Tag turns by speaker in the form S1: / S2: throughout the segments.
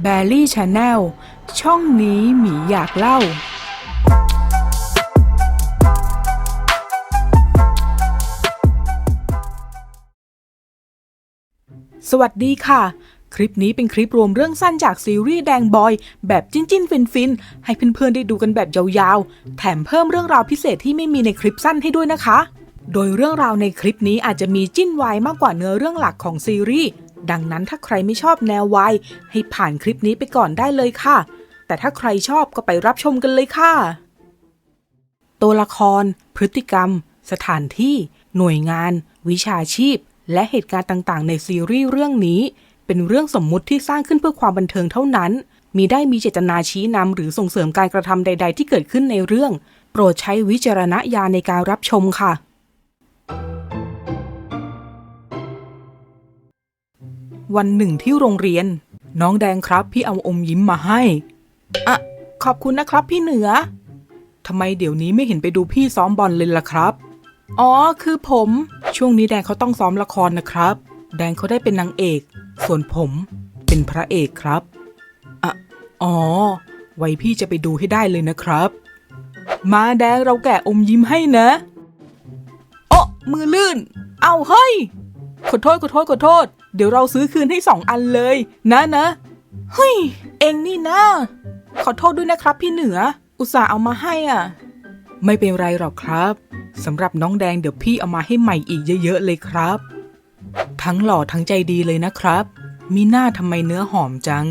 S1: แบลลี่ชาแนลช่องนี้หมีอยากเล่า สวัสดีค่ะ คลิปนี้เป็นคลิปรวมเรื่องสั้นจากซีรีส์แดงบอย แบบจิ้นจิ้นฟินฟินให้เพื่อนๆได้ดูกันแบบยาวๆ แถมเพิ่มเรื่องราวพิเศษที่ไม่มีในคลิปสั้นให้ด้วยนะคะ โดยเรื่องราวในคลิปนี้อาจจะมีจิ้นวายมากกว่าเนื้อเรื่องหลักของซีรีส์ ดังนั้นถ้าใครไม่ชอบแนววายให้ผ่านคลิปนี้ไปก่อนได้เลยค่ะ แต่ถ้าใครชอบก็ไปรับชมกันเลยค่ะ ตัวละคร พฤติกรรม สถานที่ หน่วยงาน วิชาชีพ และเหตุการณ์ต่างๆ ในซีรีส์เรื่องนี้ เป็นเรื่องสมมุติที่สร้างขึ้นเพื่อความบันเทิงเท่านั้น มีได้มีเจตนาชี้นำหรือส่งเสริมการกระทำใด ๆ ที่เกิดขึ้นในเรื่อง โปรดใช้วิจารณญาณในการรับชมค่ะ วันหนึ่งที่โรงเรียน น้องแดงครับ พี่เอาอมยิ้มมาให้อะขอบคุณนะครับพี่เหนือทำไมเดี๋ยวนี้ไม่เห็นไปดูพี่ซ้อมบอลเลยล่ะครับ อ๋อ คือผม ช่วงนี้แดงเขาต้องซ้อมละครนะครับ แดงเขาได้เป็นนางเอก ส่วนผมเป็นพระเอกครับอะอ๋อ ไว้พี่จะไปดูให้ได้เลยนะครับ มาแดงเราแกะอมยิ้มให้นะโอ้มือลื่น เอาเฮ้ย ขอโทษขอโทษขอโทษ เดี๋ยวเราซื้อคืนให้สองอันเลย นะนะเฮ้ยเองนี่นะขอโทษด้วยนะครับพี่เหนือ อุตส่าห์เอามาให้อะ ไม่เป็นไรหรอกครับสำหรับน้องแดงเดี๋ยวพี่เอามาให้ใหม่อีกเยอะๆเลยครับ ทั้งหล่อทั้งใจดีเลยนะครับ มีหน้าทำไมเนื้อหอมจัง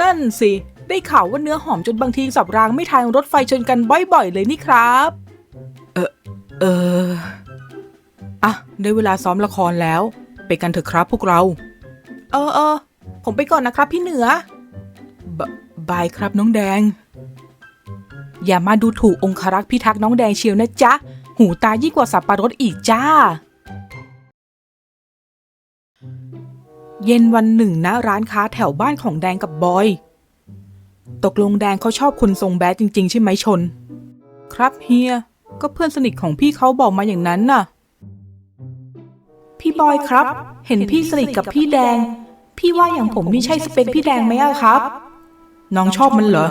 S1: นั่นสิ ได้ข่าวว่าเนื้อหอมจนบางทีสับรางไม่ทางรถไฟชนกันบ่อยๆเลยนี่ครับ เออเอออะได้เวลาซ้อมละครแล้ว ไปกันเถอะครับพวกเรา เออเออผมไปก่อนนะครับพี่เหนือบายครับน้องแดง อย่ามาดูถูกองครักษ์พิทักษ์น้องแดงเชียวนะจ๊ะ หูตายิ่งกว่าสับปะรดอีกจ้า เย็นวันหนึ่งนะร้านค้าแถวบ้านของแดงกับบอย ตกลงแดงเขาชอบคุณทรงแบดจริง ๆ ใช่ไหมชน ครับเฮีย ก็เพื่อนสนิทของพี่เขาบอกมาอย่างนั้นน่ะ พี่บอยครับ เห็นพี่สนิทกับพี่แดง พี่ว่าอย่างผมนี่ใช่สเปคพี่แดงไหมอะครับ น้องชอบมันเหรอ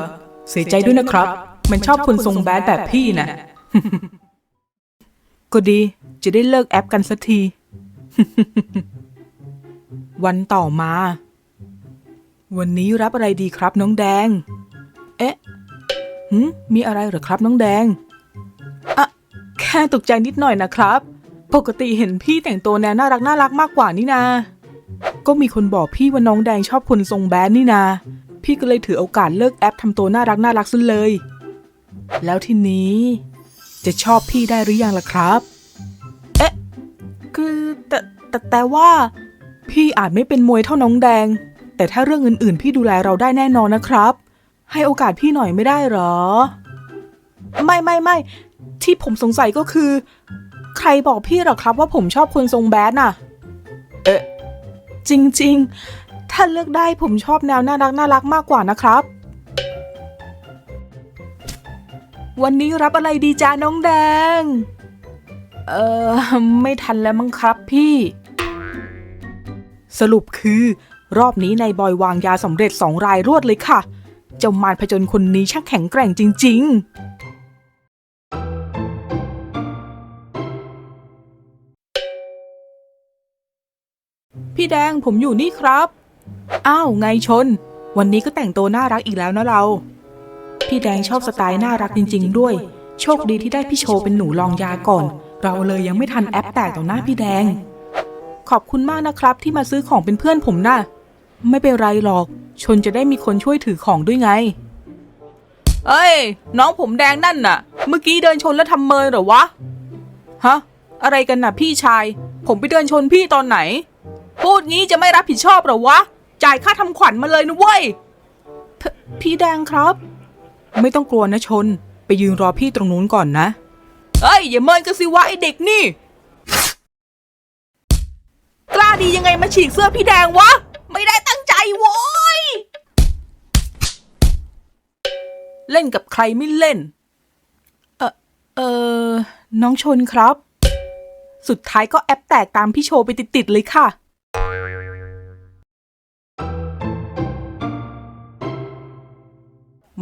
S1: เสียใจด้วยนะครับ มันชอบคนทรงแบดแบบพี่นะก็ดี จะได้เลิกแอปกันสักที วันต่อมา วันนี้รับอะไรดีครับน้องแดง เอ๊ะหืมมีอะไรเหรอครับน้องแดงอะแค่ตกใจนิดหน่อยนะครับ ปกติเห็นพี่แต่งตัวแนวน่ารักน่ารักมากกว่านี่นา ก็มีคนบอกพี่ว่าน้องแดงชอบคนทรงแบดนี่นา พี่ก็เลยถือโอกาสเลิกแอปทำตัวน่ารักน่ารักซะเลย แล้วทีนี้ จะชอบพี่ได้หรือยังล่ะครับ เอ๊ะ คือแต่แต่แต่ว่า พี่อาจไม่เป็นมวยเท่าน้องแดง แต่ถ้าเรื่องอื่นๆ พี่ดูแลเราได้แน่นอนนะครับ ให้โอกาสพี่หน่อยไม่ได้หรอ ไม่ไม่ไม่ที่ผมสงสัยก็คือ ใครบอกพี่หรอครับว่าผมชอบคนทรงแบดน่ะ เอ๊ะ จริงๆ ถ้าเลือกได้ผมชอบแนวน่ารักน่ารักมากกว่านะครับ วันนี้รับอะไรดีจ้าน้องแดง เออไม่ทันแล้วมั้งครับพี่ สรุปคือ รอบนี้นายบอยวางยาสำเร็จสองรายรวดเลยค่ะ เจ้ามารผจญคนนี้ช่างแข็งแกร่งจริง ๆ พี่แดงผมอยู่นี่ครับ อ้าว ไงชน วันนี้ก็แต่งตัวน่ารักอีกแล้วนะเรา พี่แดงชอบสไตล์น่ารักจริง ๆ ด้วย โชคดีที่ได้พี่โชว์เป็นหนูลองยาก่อน เราเลยยังไม่ทันแอปแตกต่อหน้าพี่แดง ขอบคุณมากนะครับ ที่มาซื้อของเป็นเพื่อนผมนะ่ะไม่เป็นไรหรอก ชนจะได้มีคนช่วยถือของด้วยไง เอ้ย น้องผมแดงนั่นน่ะ เมื่อกี้เดินชนแล้วทำเมินเหรอวะ ฮะ อะไรกันน่ะพี่ชาย ผมไปเดินชนพี่ตอนไหน พูดงี้จะไม่รับผิดชอบเหรอวะ จ่ายค่าทำขวัญมาเลยนะเว้ยพพี่แดงครับ ไม่ต้องกลัวนะชน ไปยืนรอพี่ตรงนู้นก่อนนะ เอ้ย อย่าเมินกันสิวะไอเด็กนี่ กล้าดียังไงมาฉีกเสื้อพี่แดงวะ ไม่ได้ตั้งใจโว้ย เล่นกับใครไม่เล่น เออเออน้องชนครับ สุดท้ายก็แอปแตกตามพี่โชว์ไปติดๆเลยค่ะ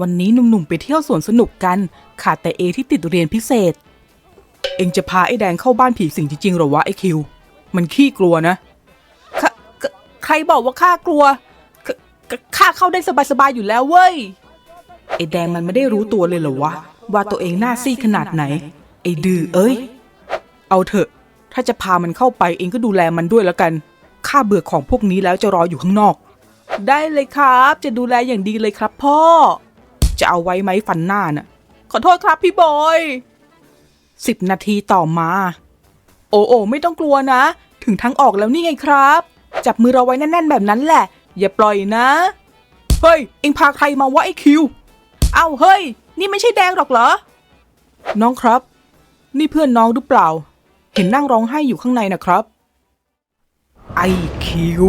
S1: วันนี้หนุ่มๆไปเที่ยวสวนสนุกกัน ขาดแต่เอที่ติดเรียนพิเศษ เองจะพาไอ้แดงเข้าบ้านผีสิงจริงๆเหรอวะไอ้คิว มันขี้กลัวนะขขใครบอกว่าข้ากลัวขขข้าเข้าได้สบายๆอยู่แล้วเว้ย ไอ้แดงมันไม่ได้รู้ตัวเลยเหรอวะ ว่าตัวเองหน้าซีดขนาดไหน ไอ้ดื้อเอ้ย เอาเถอะ ถ้าจะพามันเข้าไปเองก็ดูแลมันด้วยแล้วกัน ข้าเบื่อของพวกนี้แล้วจะรออยู่ข้างนอก ได้เลยครับ จะดูแลอย่างดีเลยครับพ่อ จะเอาไว้ไหมฟันหน้าน่ะ ขอโทษครับพี่บอยสิบนาทีต่อมา โอโอไม่ต้องกลัวนะ ถึงทางออกแล้วนี่ไงครับ จับมือเราไว้แน่น ๆ แบบนั้นแหละ อย่าปล่อยนะ เฮ้ย เอ็งพาใครมาวะไอคิว เอ้าเฮ้ย นี่ไม่ใช่แดงหรอกเหรอ น้องครับ นี่เพื่อนน้องหรือเปล่า เห็นนั่งร้องไห้อยู่ข้างในนะครับ ไอคิว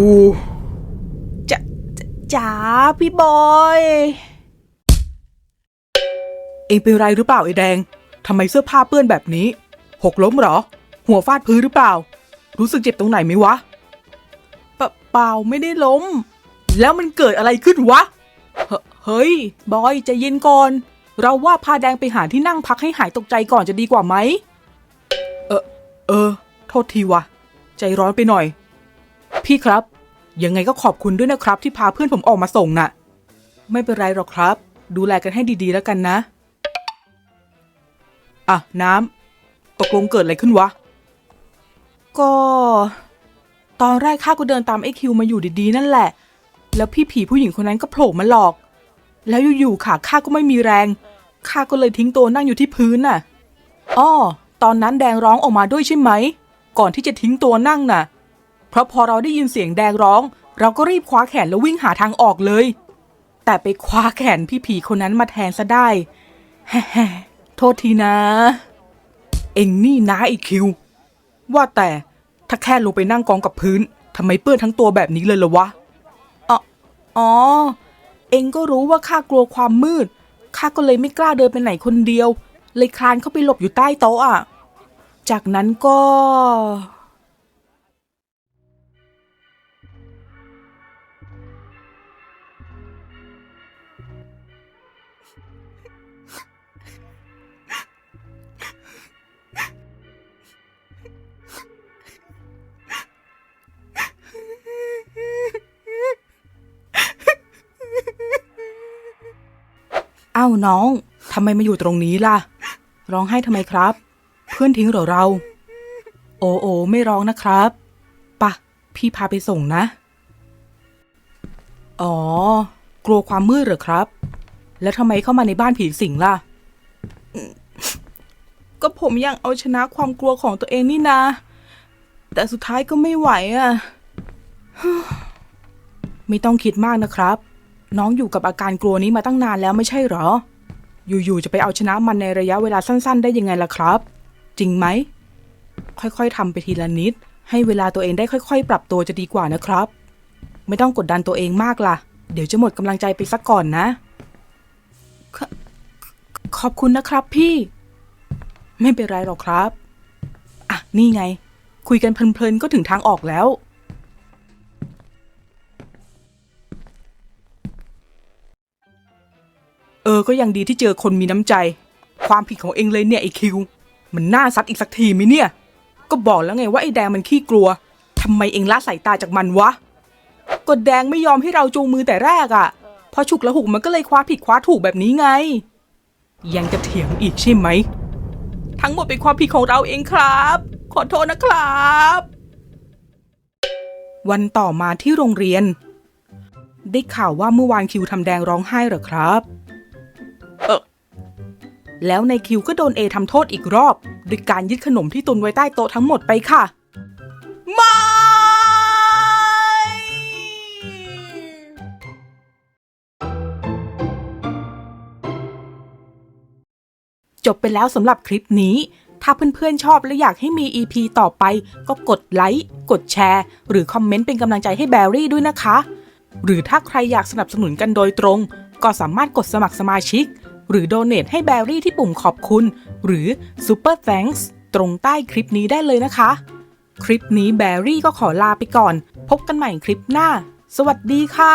S1: จะจะจ๋าพี่บอย เองเป็นไรหรือเปล่าไอ้แดงทำไมเสื้อผ้าเปื้อนแบบนี้ หกล้มเหรอ หัวฟาดพื้นหรือเปล่า รู้สึกเจ็บตรงไหนไหมวะเปเปล่าไม่ได้ล้ม แล้วมันเกิดอะไรขึ้นวะ เฮ้ย บอยใจเย็นก่อน เราว่าพาแดงไปหาที่นั่งพักให้หายตกใจก่อนจะดีกว่าไหม เออ เออ โทษทีวะ ใจร้อนไปหน่อย พี่ครับ ยังไงก็ขอบคุณด้วยนะครับ ที่พาเพื่อนผมออกมาส่งน่ะ ไม่เป็นไรหรอกครับ ดูแลกันให้ดีๆแล้วกันนะ อะ น้ำตกลงเกิดอะไรขึ้นวะ ก็ ตอนแรกข้าก็เดินตามไอ้คิวมาอยู่ดีๆ นั่นแหละ แล้วพี่ผีผู้หญิงคนนั้นก็โผล่มาหลอก แล้วอยู่ๆขาข้าก็ไม่มีแรงข้าก็เลยทิ้งตัวนั่งอยู่ที่พื้นน่ะอ้อตอนนั้นแดงร้องออกมาด้วยใช่ไหม ก่อนที่จะทิ้งตัวนั่งน่ะ เพราะพอเราได้ยินเสียงแดงร้อง เราก็รีบคว้าแขนแล้ววิ่งหาทางออกเลย แต่ไปคว้าแขนพี่ผีคนนั้นมาแทนซะได้ แฮ่ โทษทีนะ เอ็งนี่นะไอคิว ว่าแต่ถ้าแค่ลงไปนั่งกองกับพื้นทำไมเปื้อนทั้งตัวแบบนี้เลยละวะอ๋ออ๋อ เอ็งก็รู้ว่าข้ากลัวความมืด ข้าก็เลยไม่กล้าเดินไปไหนคนเดียว เลยคลานเข้าไปหลบอยู่ใต้โต๊ะอะ จากนั้นก็ อ้าวน้องทำไมมาอยู่ตรงนี้ล่ะ ร้องไห้ทำไมครับ เพื่อนทิ้งเหรอเรา โอโอไม่ร้องนะครับปะพี่พาไปส่งนะ อ๋อ กลัวความมืดเหรอครับ แล้วทำไมเข้ามาในบ้านผีสิงล่ะ ก็ผมยังเอาชนะความกลัวของตัวเองนี่นาแต่สุดท้ายก็ไม่ไหวอะ ไม่ต้องคิดมากนะครับ น้องอยู่กับอาการกลัวนี้มาตั้งนานแล้วไม่ใช่เหรอ อยู่ๆจะไปเอาชนะมันในระยะเวลาสั้น ๆ ได้ยังไงล่ะครับ จริงไหม ค่อยๆทำไปทีละนิด ให้เวลาตัวเองได้ค่อย ๆ ปรับตัวจะดีกว่านะครับ ไม่ต้องกดดันตัวเองมากล่ะ เดี๋ยวจะหมดกำลังใจไปสักก่อนนะขขอบคุณนะครับพี่ ไม่เป็นไรหรอกครับ อะ นี่ไง คุยกันเพลินๆก็ถึงทางออกแล้ว ออก็ยังดีที่เจอคนมีน้ำใจ ความผิดของเองเลยเนี่ยไอคิว มันน่าซัดอีกสักทีไหมเนี่ย ก็บอกแล้วไงว่าไอ้แดงมันขี้กลัวทำไมเองละสายตาจากมันวะก็แดงไม่ยอมให้เราจูงมือแต่แรกอะ่ะ พอฉุกละหุกมันก็เลยคว้าผิดคว้าถูกแบบนี้ไง ยังจะเถียงอีกใช่ไหม ทั้งหมดเป็นความผิดของเราเองครับ ขอโทษนะครับ วันต่อมาที่โรงเรียน ได้ข่าวว่าเมื่อวานคิวทำแดงร้องไห้เหรอครับ แล้วในคิวก็โดนเอทำโทษอีกรอบด้วยการยึดขนมที่ตุนไว้ใต้โต๊ะทั้งหมดไปค่ะไม่จบไปแล้วสำหรับคลิปนี้ ถ้าเพื่อนๆชอบและอยากให้มี EP ต่อไป ก็กดไลค์ กดแชร์ หรือคอมเมนต์เป็นกำลังใจให้แบรี่ด้วยนะคะ หรือถ้าใครอยากสนับสนุนกันโดยตรง ก็สามารถกดสมัครสมาชิก หรือโดเน a t ให้แบรี่ที่ปุ่มขอบคุณ หรือ Super Thanks ตรงใต้คลิปนี้ได้เลยนะคะ คลิปนี้แบรี่ก็ขอลาไปก่อน พบกันใหม่คลิปหน้า สวัสดีค่ะ